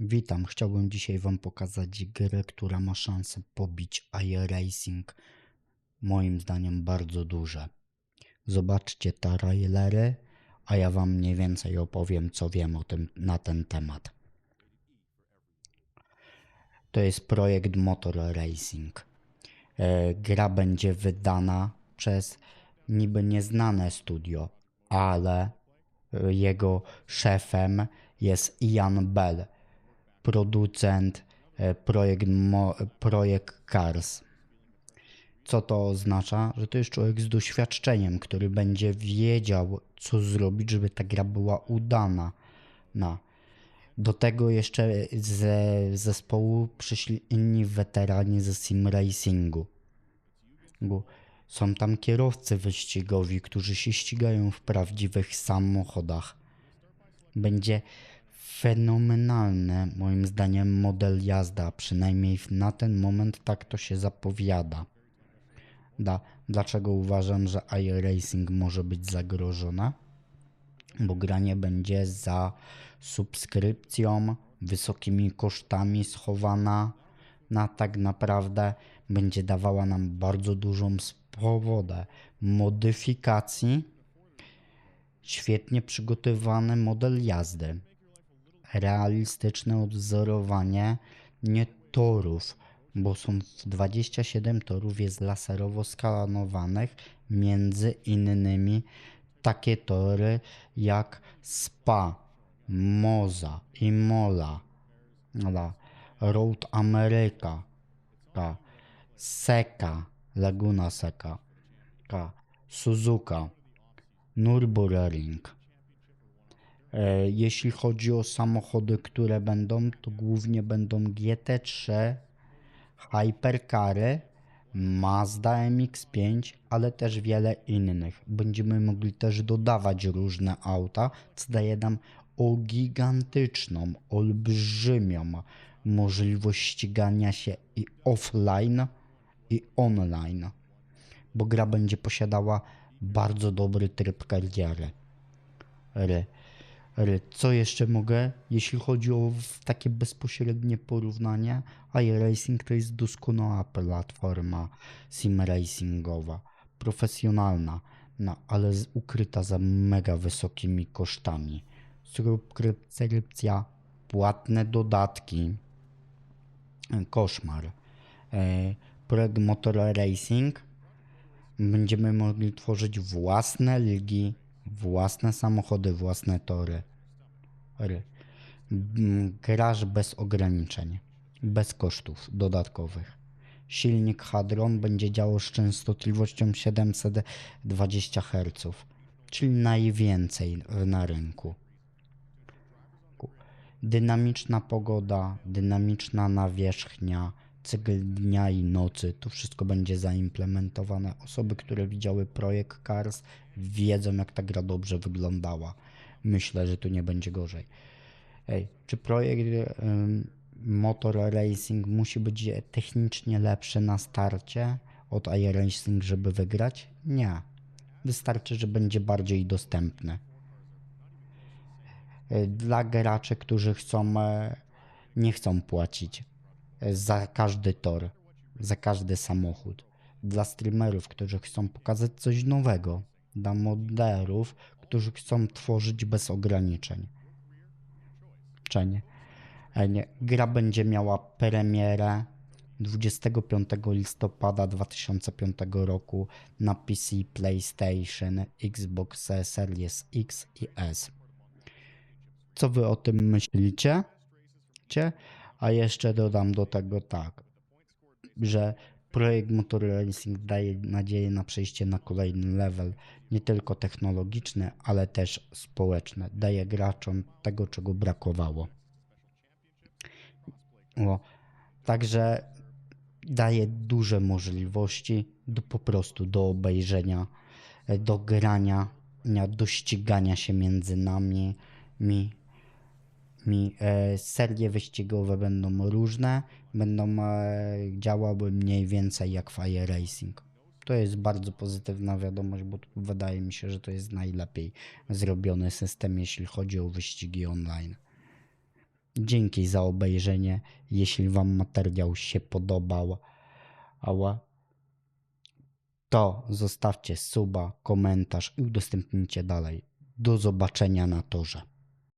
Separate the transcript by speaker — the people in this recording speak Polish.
Speaker 1: Witam, chciałbym dzisiaj Wam pokazać grę, która ma szansę pobić iRacing. Moim zdaniem bardzo duże. Zobaczcie trailery, a ja Wam mniej więcej opowiem, co wiem o tym, na ten temat. To jest projekt Motor Racing. E, Gra będzie wydana przez niby nieznane studio, ale e, jego szefem jest Ian Bell, producent e, projekt, projekt Cars. Co to oznacza? Że to jest człowiek z doświadczeniem, który będzie wiedział, co zrobić, żeby ta gra była udana. Na. Do tego jeszcze ze zespołu przyszli inni weterani ze sim racingu. Są tam kierowcy wyścigowi, którzy się ścigają w prawdziwych samochodach. Będzie fenomenalny, moim zdaniem, model jazda. Przynajmniej na ten moment tak to się zapowiada. Da. Dlaczego uważam, że iRacing może być zagrożona? Bo granie będzie za subskrypcją, wysokimi kosztami schowana na tak naprawdę będzie dawała nam bardzo dużą swobodę modyfikacji, świetnie przygotowany model jazdy, realistyczne odwzorowanie nie torów, bo są 27 torów jest laserowo skanowanych, między innymi takie tory jak Spa, Moza, Imola, Road America, ka, Seka, Laguna Seca, ka, Suzuka, Nürburgring. E, Jeśli chodzi o samochody, które będą, to głównie będą GT3, Hypercary, Mazda MX-5, ale też wiele innych. Będziemy mogli też dodawać różne auta, co daje nam o gigantyczną, olbrzymią możliwość ścigania się i offline, i online, bo gra będzie posiadała bardzo dobry tryb kariery. Co jeszcze mogę? Jeśli chodzi o takie bezpośrednie porównanie, iRacing to jest doskonała platforma sim racingowa, profesjonalna, no, ale ukryta za mega wysokimi kosztami. Subskrypcja, płatne dodatki, koszmar. E, Projekt Motor Racing będziemy mogli tworzyć własne ligi, własne samochody, własne tory. Ry. M, Graż bez ograniczeń, bez kosztów dodatkowych. Silnik Hadron będzie działał z częstotliwością 720 Hz, czyli najwięcej na rynku. Dynamiczna pogoda, dynamiczna nawierzchnia, cykl dnia i nocy, to wszystko będzie zaimplementowane. Osoby, które widziały projekt Cars, wiedzą, jak ta gra dobrze wyglądała. Myślę, że tu nie będzie gorzej. Ej, czy projekt Motor Racing musi być technicznie lepszy na starcie od iRacing, żeby wygrać? Nie. Wystarczy, że będzie bardziej dostępny dla graczy, którzy chcą, e, nie chcą płacić za każdy tor, za każdy samochód. Dla streamerów, którzy chcą pokazać coś nowego. Dla moderów, którzy chcą tworzyć bez ograniczeń. Nie. Gra będzie miała premierę 25 listopada 2005 roku na PC, PlayStation, Xbox Series X i S. Co wy o tym myślicie? Cie? A jeszcze dodam do tego tak, że projekt Motor Racing daje nadzieję na przejście na kolejny level, nie tylko technologiczny, ale też społeczny. Daje graczom tego, czego brakowało. Także daje duże możliwości do po prostu do obejrzenia, do grania, do ścigania się między nami, mi, mi e, serie wyścigowe będą różne, będą e, działały mniej więcej jak w iRacing. To jest bardzo pozytywna wiadomość, bo wydaje mi się, że to jest najlepiej zrobiony system, jeśli chodzi o wyścigi online. Dzięki za obejrzenie. Jeśli Wam materiał się podobał, to zostawcie suba, komentarz i udostępnijcie dalej. Do zobaczenia na torze.